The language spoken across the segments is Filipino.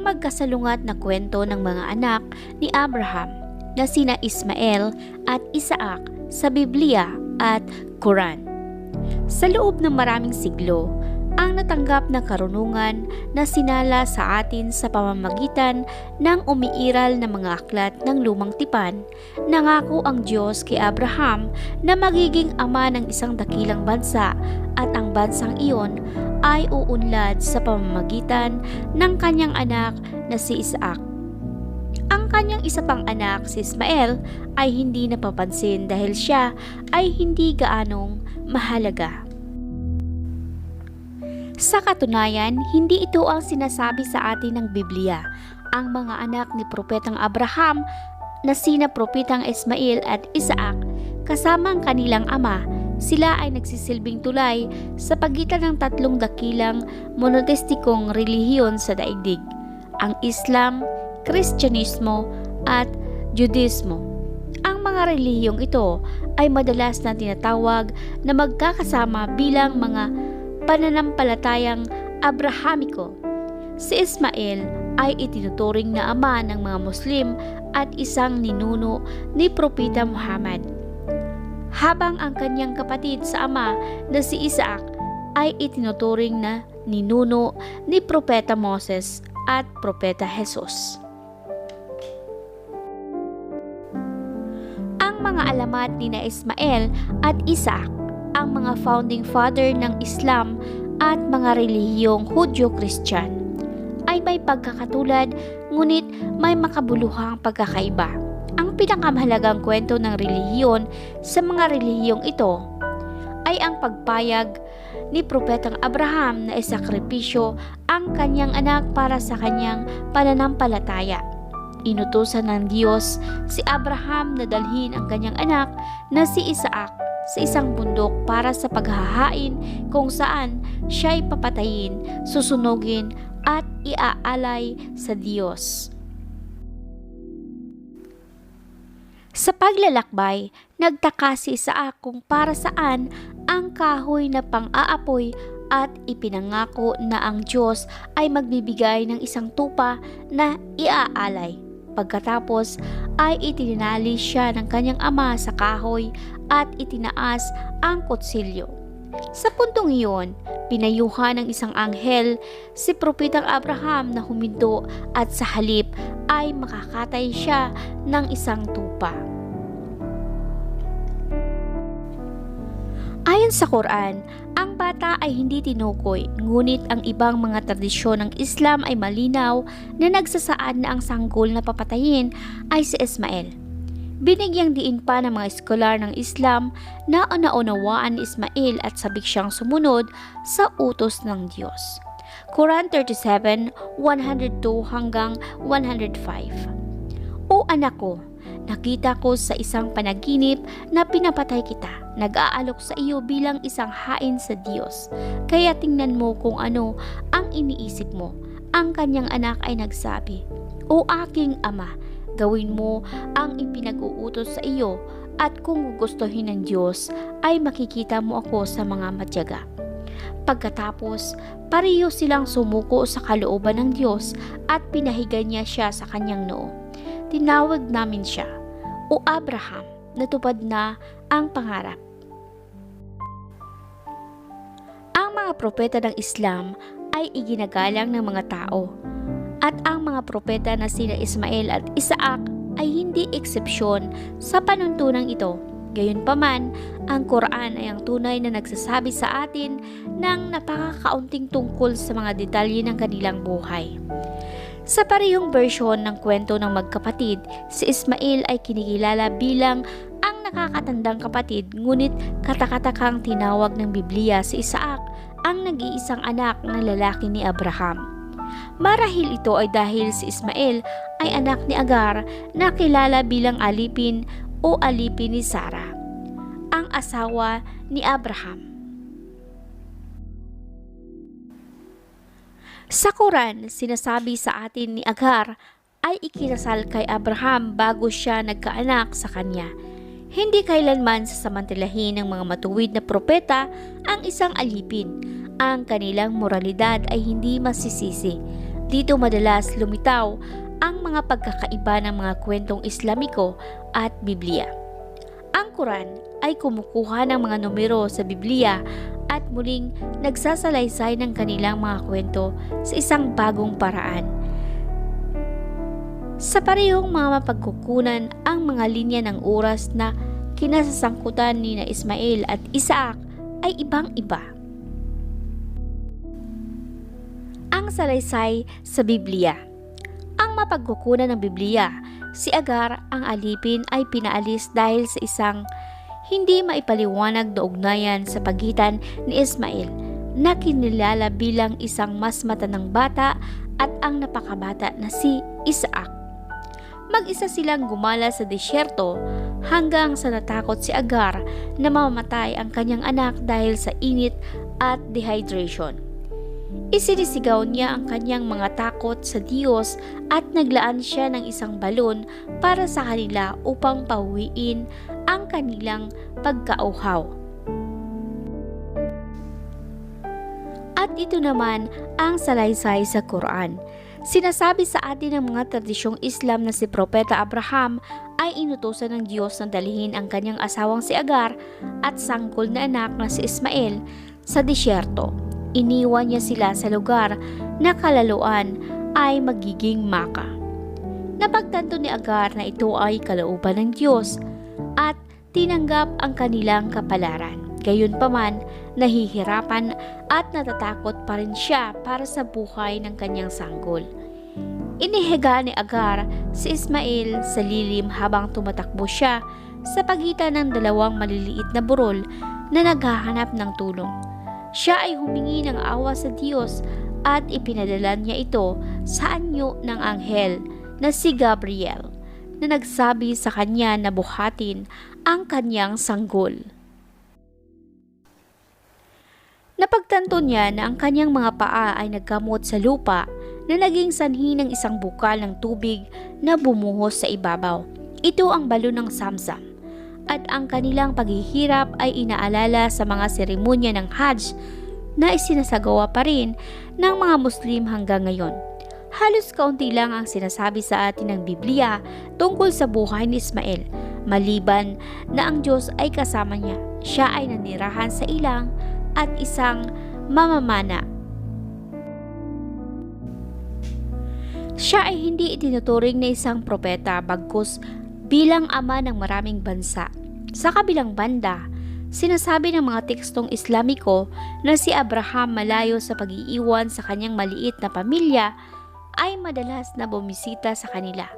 ang magkasalungat na kwento ng mga anak ni Abraham na sina Ismael at Isaac sa Biblia at Quran. Sa loob ng maraming siglo, ang natanggap na karunungan na sinala sa atin sa pamamagitan ng umiiral na mga aklat ng lumang tipan, nangako ang Diyos kay Abraham na magiging ama ng isang dakilang bansa at ang bansang iyon ay uunlad sa pamamagitan ng kanyang anak na si Isaac. Ang kanyang isa pang anak, si Ismael, ay hindi napapansin dahil siya ay hindi gaanong mahalaga. Sa katunayan, hindi ito ang sinasabi sa atin ng Biblia. Ang mga anak ni Propetang Abraham na sina Propetang Ismail at Isaac kasama ang kanilang ama, sila ay nagsisilbing tulay sa pagitan ng tatlong dakilang monoteistikong relihiyon sa daigdig, ang Islam, Kristyanismo at Judismo. Ang mga relihiyong ito ay madalas na tinatawag na magkakasama bilang mga pananampalatayang Abrahamiko. Si Ismael ay itinuturing na ama ng mga Muslim at isang ninuno ni Propeta Muhammad. Habang ang kanyang kapatid sa ama na si Isaac ay itinuturing na ninuno ni Propeta Moses at Propeta Jesus. Ang mga alamat ni na Ismael at Isaac ang mga founding father ng Islam at mga relihiyong Hudyo-Christian ay may pagkakatulad ngunit may makabuluhang pagkakaiba. Ang pinakamahalagang kwento ng relihiyon sa mga relihiyong ito ay ang pagpayag ni Propetang Abraham na isakripisyo ang kanyang anak para sa kanyang pananampalataya. Inutusan ng Diyos si Abraham na dalhin ang kanyang anak na si Isaac sa isang bundok para sa paghahain kung saan siya ay papatayin, susunugin at iaalay sa Diyos. Sa paglalakbay, nagtaka si Isaac kung para saan ang kahoy na pang-aapoy at ipinangako na ang Diyos ay magbibigay ng isang tupa na iaalay. Pagkatapos ay itinali siya ng kanyang ama sa kahoy at itinaas ang kutsilyo. Sa puntong iyon, pinayuhan ng isang anghel si Propetang Abraham na huminto at sa halip ay makakatay siya ng isang tupa. Ayon sa Quran, ang bata ay hindi tinukoy, ngunit ang ibang mga tradisyon ng Islam ay malinaw na nagsasaad na ang sanggol na papatayin ay si Ismael. Binigyang diin pa ng mga eskolar ng Islam na naunawaan ni Ismail at sabik siyang sumunod sa utos ng Diyos. Quran 37, 102 hanggang 105 O anak ko, nakita ko sa isang panaginip na pinapatay kita. Nag-aalok sa iyo bilang isang hain sa Diyos. Kaya tingnan mo kung ano ang iniisip mo. Ang kanyang anak ay nagsabi, O aking ama, gawin mo ang ipinag-uutos sa iyo at kung gugustuhin ng Diyos ay makikita mo ako sa mga matyaga. Pagkatapos, pareho silang sumuko sa kalooban ng Diyos at pinahiga niya siya sa kanyang noo. Tinawag namin siya, O Abraham, natupad na ang pangarap. Ang mga propeta ng Islam ay iginagalang ng mga tao at ang mga propeta na sina Ismael at Isaac ay hindi eksepsyon sa panuntunang ito. Gayunpaman, ang Quran ay ang tunay na nagsasabi sa atin ng napakakaunting tungkol sa mga detalye ng kanilang buhay. Sa parehong bersyon ng kwento ng magkapatid, si Ismail ay kinikilala bilang ang nakakatandang kapatid ngunit katakatakang tinawag ng Biblia si Isaac ang nag-iisang anak ng lalaki ni Abraham. Marahil ito ay dahil si Ismael ay anak ni Agar na kilala bilang alipin o alipin ni Sarah, ang asawa ni Abraham. Sa Quran, sinasabi sa atin ni Agar ay ikinasal kay Abraham bago siya nagkaanak sa kanya. Hindi kailanman sasamantalahin ng mga matuwid na propeta ang isang alipin. Ang kanilang moralidad ay hindi masisisi. Dito madalas lumitaw ang mga pagkakaiba ng mga kwentong Islamiko at Biblia. Ang Quran ay kumukuha ng mga numero sa Biblia muling nagsasalaysay ng kanilang mga kwento sa isang bagong paraan. Sa parehong mga mapagkukunan ang mga linya ng oras na kinasasangkutan ni na Ismael at Isaac ay ibang-iba. Ang salaysay sa Biblia Ang mapagkukunan ng Biblia, si Agar ang alipin ay pinaalis dahil sa isang hindi maipaliwanag na sa pagitan ni Ismael na kinilala bilang isang mas matanang bata at ang napakabata na si Isaac. Mag-isa silang gumala sa disyerto hanggang sa natakot si Agar na mamamatay ang kanyang anak dahil sa init at dehydration. Isinisigaw niya ang kanyang mga takot sa Diyos at naglaan siya ng isang balon para sa kanila upang pauwiin ang kanilang pagkauhaw. At ito naman ang salaysay sa Quran. Sinasabi sa atin ng mga tradisyong Islam na si Propeta Abraham ay inutosan ng Diyos na dalhin ang kanyang asawang si Agar at sangkol na anak na si Ismael sa disyerto. Iniwan niya sila sa lugar na kalaluan ay magiging maka. Napagtanto ni Agar na ito ay kalooban ng Diyos at tinanggap ang kanilang kapalaran. Gayunpaman, nahihirapan at natatakot pa rin siya para sa buhay ng kanyang sanggol. Inihiga ni Agar si Ismail sa lilim habang tumatakbo siya sa pagitan ng dalawang maliliit na burol na naghahanap ng tulong. Siya ay humingi ng awa sa Diyos at ipinadala niya ito sa anyo ng anghel na si Gabriel na nagsabi sa kanya na buhatin ang kanyang sanggol. Napagtanto niya na ang kanyang mga paa ay nagkamot sa lupa na naging sanhi ng isang bukal ng tubig na bumuhos sa ibabaw. Ito ang balon ng Samsam at ang kanilang paghihirap ay inaalala sa mga seremonya ng Hajj na isinasagawa pa rin ng mga Muslim hanggang ngayon. Halos kaunti lang ang sinasabi sa atin ng Biblia tungkol sa buhay ni Ismael, maliban na ang Diyos ay kasama niya. Siya ay nanirahan sa ilang at isang mamamana. Siya ay hindi itinuturing na isang propeta bagkus bilang ama ng maraming bansa. Sa kabilang banda, sinasabi ng mga tekstong Islamiko na si Abraham malayo sa pag-iiwan sa kanyang maliit na pamilya ay madalas na bumisita sa kanila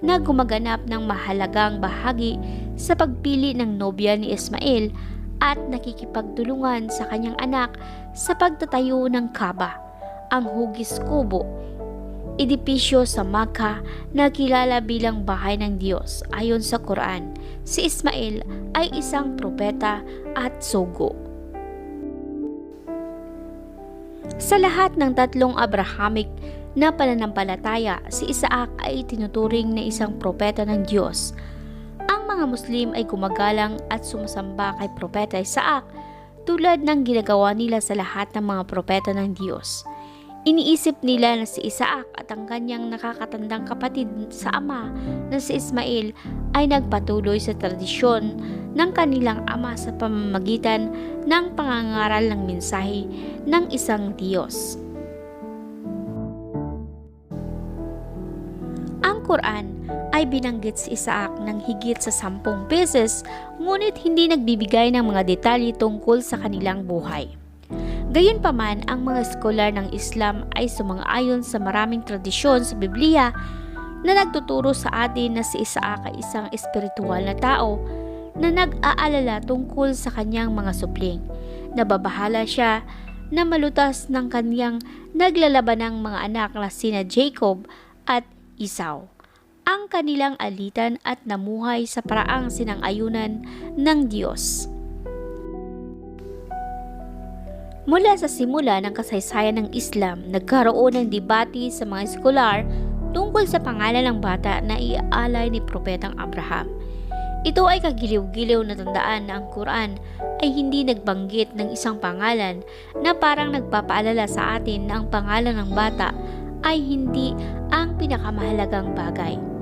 na gumaganap ng mahalagang bahagi sa pagpili ng nobya ni Ismael at nakikipagtulungan sa kanyang anak sa pagtatayo ng Kaba, ang hugis kubo, edipisyo sa Makkah na kilala bilang bahay ng Diyos ayon sa Quran. Si Ismail ay isang propeta at sugo. Sa lahat ng tatlong Abrahamic na pananampalataya, si Isaac ay tinuturing na isang propeta ng Diyos ang mga Muslim ay gumagalang at sumasamba kay Propeta Isaac tulad ng ginagawa nila sa lahat ng mga propeta ng Diyos. Iniisip nila na si Isaac at ang kanyang nakakatandang kapatid sa ama na si Ismail ay nagpatuloy sa tradisyon ng kanilang ama sa pamamagitan ng pangangaral ng mensahe ng isang Diyos. Quran ay binanggit si Isaac ng higit sa sampung beses ngunit hindi nagbibigay ng mga detalye tungkol sa kanilang buhay. Gayunpaman, ang mga skolar ng Islam ay sumang-ayon sa maraming tradisyon sa Biblia na nagtuturo sa atin na si Isaac ay isang espiritual na tao na nag-aalala tungkol sa kanyang mga supling. Nababahala siya na malutas ng kanyang naglalaban ng mga anak na sina Jacob at Esau ang kanilang alitan at namuhay sa paraang sinang-ayunan ng Diyos. Mula sa simula ng kasaysayan ng Islam, nagkaroon ng debate sa mga eskolar tungkol sa pangalan ng bata na iaalay ni Propetang Abraham. Ito ay kagiliw-giliw na tandaan na ang Quran ay hindi nagbanggit ng isang pangalan na parang nagpapaalala sa atin na ang pangalan ng bata ay hindi ang pinakamahalagang bagay.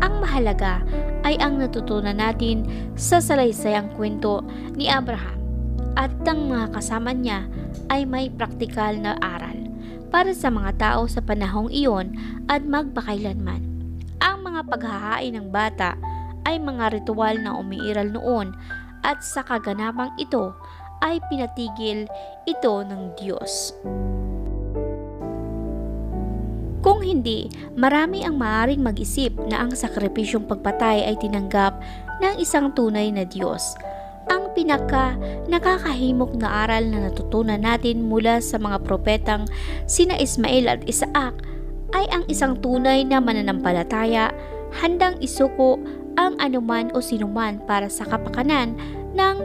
Ang mahalaga ay ang natutunan natin sa salaysayang kwento ni Abraham at ang mga kasama niya ay may praktikal na aral para sa mga tao sa panahong iyon at magpakailanman. Ang mga paghahain ng bata ay mga ritual na umiiral noon at sa kaganapang ito ay pinatigil ito ng Diyos. Hindi, marami ang maaring mag-isip na ang sakripisyong pagpatay ay tinanggap ng isang tunay na Diyos. Ang pinaka nakakahimok na aral na natutunan natin mula sa mga propetang sina Ismael at Isaac ay ang isang tunay na mananampalataya handang isuko ang anuman o sinuman para sa kapakanan ng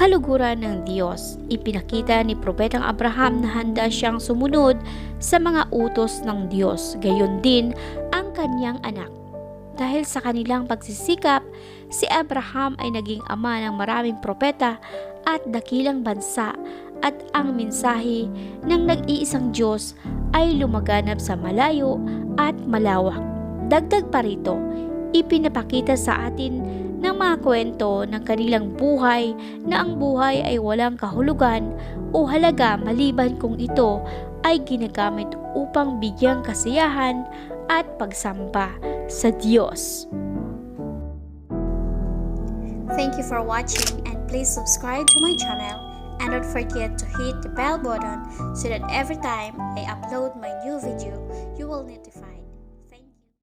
kaluguran ng Diyos. Ipinakita ni Propetang Abraham na handa siyang sumunod sa mga utos ng Diyos, gayon din ang kanyang anak. Dahil sa kanilang pagsisikap, si Abraham ay naging ama ng maraming propeta at dakilang bansa at ang mensahe ng nag-iisang Diyos ay lumaganap sa malayo at malawak. Dagdag pa rito, ipinapakita sa atin ng mga kwento ng kanilang buhay na ang buhay ay walang kahulugan o halaga maliban kung ito ay ginagamit upang bigyang kasiyahan at pagsamba sa Diyos. Thank you for watching and please subscribe to my channel and don't forget to hit the bell button so that every time I upload my new video, you will notify